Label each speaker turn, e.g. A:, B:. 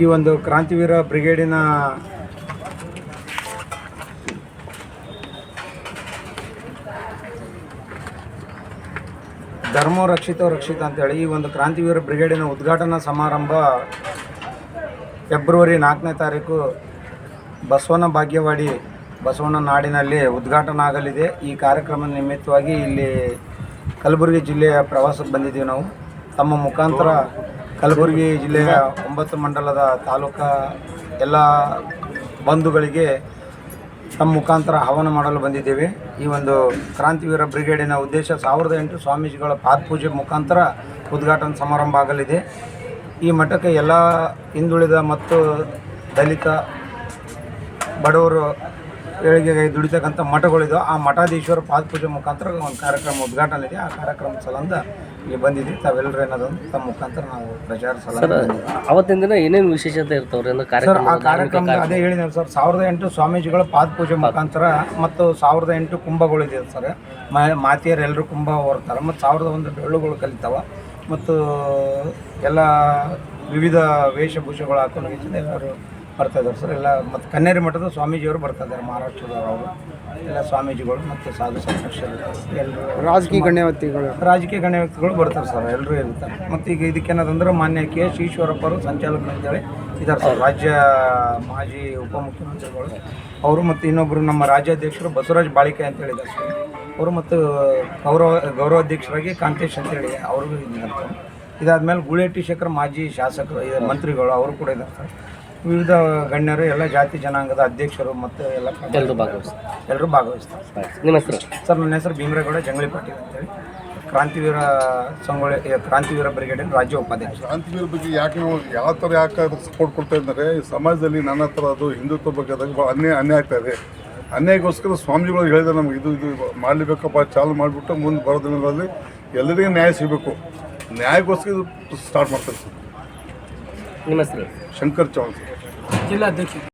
A: ಈ ಒಂದು ಕ್ರಾಂತಿವೀರ ಬ್ರಿಗೇಡಿನ ಧರ್ಮ ರಕ್ಷಿತ ರಕ್ಷಿತ ಅಂತೇಳಿ ಈ ಒಂದು ಕ್ರಾಂತಿವೀರ ಬ್ರಿಗೇಡಿನ ಉದ್ಘಾಟನಾ ಸಮಾರಂಭ ಫೆಬ್ರವರಿ ನಾಲ್ಕನೇ ತಾರೀಕು ಬಸವನ ಭಾಗ್ಯವಾಡಿ, ಬಸವನ ನಾಡಿನಲ್ಲಿ ಉದ್ಘಾಟನೆ ಆಗಲಿದೆ ಈ ಕಾರ್ಯಕ್ರಮದ ನಿಮಿತ್ತವಾಗಿ ಇಲ್ಲಿ ಕಲಬುರಗಿ ಜಿಲ್ಲೆಯ ಪ್ರವಾಸಕ್ಕೆ ಬಂದಿದ್ದೀವಿ ನಾವು. ತಮ್ಮ ಮುಖಾಂತರ ಕಲಬುರಗಿ ಜಿಲ್ಲೆಯ ಒಂಬತ್ತು ಮಂಡಲದ ತಾಲೂಕಾ ಎಲ್ಲ ಬಂಧುಗಳಿಗೆ ತಮ್ಮ ಮುಖಾಂತರ ಹವನ ಮಾಡಲು ಬಂದಿದ್ದೇವೆ. ಈ ಒಂದು ಕ್ರಾಂತಿವೀರ ಬ್ರಿಗೇಡಿನ ಉದ್ದೇಶ ಸಾವಿರದ ಎಂಟು ಸ್ವಾಮೀಜಿಗಳ ಪಾದಪೂಜೆ ಮುಖಾಂತರ ಉದ್ಘಾಟನಾ ಸಮಾರಂಭ ಆಗಲಿದೆ. ಈ ಮಠಕ್ಕೆ ಎಲ್ಲ ಹಿಂದುಳಿದ ಮತ್ತು ದಲಿತ ಬಡವರು ಏಳಿಗೆಗೆ ದುಡಿತಕ್ಕಂಥ ಮಠಗಳಿದ್ದು ಆ ಮಠಾಧೀಶ್ವರ ಪಾದಪೂಜೆ ಮುಖಾಂತರ ಒಂದು ಕಾರ್ಯಕ್ರಮ ಉದ್ಘಾಟನೆ ಇದೆ. ಆ ಕಾರ್ಯಕ್ರಮ ಸಲಂದ ಇಲ್ಲಿ ಬಂದಿದ್ದೀವಿ. ತಾವೆಲ್ಲರೂ ಏನದೊಂದು ತಮ್ಮ ಮುಖಾಂತರ ನಾವು ಪ್ರಚಾರ ಸಲ
B: ಅವತ್ತಿನ ದಿನ ಏನೇನು ವಿಶೇಷತೆ ಇರ್ತವ್ರೆ
A: ಸರ್ ಆ ಕಾರ್ಯಕ್ರಮ ಅದೇ ಹೇಳಿದ್ರು ಸರ್ ಸಾವಿರದ ಎಂಟು ಸ್ವಾಮೀಜಿಗಳ ಪಾದಪೂಜೆ ಮುಖಾಂತರ ಮತ್ತು ಸಾವಿರದ ಎಂಟು ಕುಂಭಗಳಿದೆ ಸರ್ ಮಾತಿಯರು ಮಾತೆಯರು ಎಲ್ಲರೂ ಕುಂಭ ಹೊರ್ತಾರೆ ಮತ್ತು ಸಾವಿರದ ಒಂದು ಬೆಳ್ಳುಗಳು ಕಲಿತಾವೆ. ಮತ್ತು ಎಲ್ಲ ವಿವಿಧ ವೇಷಭೂಷಗಳು ಹಾಕೊಂಡು ಎಲ್ಲರೂ ಬರ್ತಾ ಇದ್ದಾರೆ ಸರ್. ಎಲ್ಲ ಮತ್ತು ಕನ್ನೇರಿ ಮಠದ ಸ್ವಾಮೀಜಿಯವರು ಬರ್ತಾ ಇದ್ದಾರೆ ಮಹಾರಾಷ್ಟ್ರದವರು ಅವರು. ಎಲ್ಲ ಸ್ವಾಮೀಜಿಗಳು ಮತ್ತು ಸಾಧು ಸಂರಕ್ಷಕರು ಎಲ್ಲರೂ
C: ರಾಜಕೀಯ ಗಣ್ಯ ವ್ಯಕ್ತಿಗಳು
A: ರಾಜಕೀಯ ಗಣ್ಯ ವ್ಯಕ್ತಿಗಳು ಬರ್ತಾರೆ ಸರ್ ಎಲ್ಲರೂ ಇರ್ತಾರೆ ಮತ್ತು ಈಗ ಇದಕ್ಕೇನದಂದ್ರೆ ಮಾನ್ಯ ಕೆ ಎಸ್ ಈಶ್ವರಪ್ಪರು ಸಂಚಾಲಕರು ಅಂತೇಳಿ ಇದ್ದಾರೆ ಸರ್. ರಾಜ್ಯ ಮಾಜಿ ಉಪಮುಖ್ಯಮಂತ್ರಿಗಳು. ಅವರು ಮತ್ತು ಇನ್ನೊಬ್ಬರು ನಮ್ಮ ರಾಜ್ಯಾಧ್ಯಕ್ಷರು ಬಸವರಾಜ್ ಬಾಳಿಕೆ ಅಂತ ಹೇಳಿದ್ದಾರೆ ಸರ್. ಅವರು ಮತ್ತು ಗೌರವ ಗೌರವಾಧ್ಯಕ್ಷರಾಗಿ ಕಾಂತೇಶ್ ಅಂತೇಳಿ ಅವ್ರಿಗೂ ಇದ್ದಾರೆ ಇದಾದ ಮೇಲೆ ಗುಳೇಟಿ ಶೇಖರ್ ಮಾಜಿ ಶಾಸಕರು ಮಂತ್ರಿಗಳು ಅವರು ಕೂಡ ಇದ್ದಾರೆ ಸರ್. ವಿವಿಧ ಗಣ್ಯರು ಎಲ್ಲ ಜಾತಿ ಜನಾಂಗದ ಅಧ್ಯಕ್ಷರು ಮತ್ತು ಎಲ್ಲ
B: ಎಲ್ಲರೂ ಭಾಗವಹಿಸ್ತಾರೆ.
A: ಎಲ್ಲರೂ ಭಾಗವಹಿಸ್ತಾರೆ.
B: ನಿಮ್ಮ ಹೆಸರು?
A: ಸರ್ ನನ್ನ ಹೆಸರು ಭೀಮರೇಗೌಡ ಜಂಗಳಿ ಪಾಟೀಲ್ ಅಂತೇಳಿ. ಕ್ರಾಂತಿವೀರ ಸಂಗೊಳ್ಳಿ ಕ್ರಾಂತಿವೀರ ಬ್ರಿಗೇಡಿನ ರಾಜ್ಯ ಉಪಾಧ್ಯಕ್ಷ.
D: ಕ್ರಾಂತಿವೀರ ಬಗ್ಗೆ ಯಾಕೆ ನಾವು ಯಾವ ಥರ ಯಾಕೆ ಅದಕ್ಕೆ ಸಪೋರ್ಟ್ ಕೊಡ್ತಾ ಇದ್ದಾರೆ? ಈ ಸಮಾಜದಲ್ಲಿ ನನ್ನ ಹತ್ರ ಅದು ಹಿಂದುತ್ವ ಬಗ್ಗೆ ಅದಾಗ ಭಾಳ ಅನ್ಯಾಯ ಅನ್ಯಾಯ ಆಗ್ತಾ ಇದೆ. ಅನ್ಯಾಯಕ್ಕೋಸ್ಕರ ಸ್ವಾಮಿಗಳು ಹೇಳಿದ್ರೆ ನಮ್ಗೆ ಇದು ಇದು ಮಾಡಲೇಬೇಕಪ್ಪ ಚಾಲು ಮಾಡಿಬಿಟ್ಟು ಮುಂದೆ ಬರೋ ದಿನಗಳಲ್ಲಿ ಎಲ್ಲರಿಗೂ ನ್ಯಾಯ ಸಿಗಬೇಕು. ನ್ಯಾಯಕ್ಕೋಸ್ಕರ ಇದು ಸ್ಟಾರ್ಟ್ ಮಾಡ್ತಾರೆ ಸರ್
B: ನಿಮ್ಮ ಹೆಸರು
D: ಶಂಕರ್ ಚೌಹಾಣ್ ಸರ್
A: ಜಿಲ್ಲಾಧ್ಯಕ್ಷ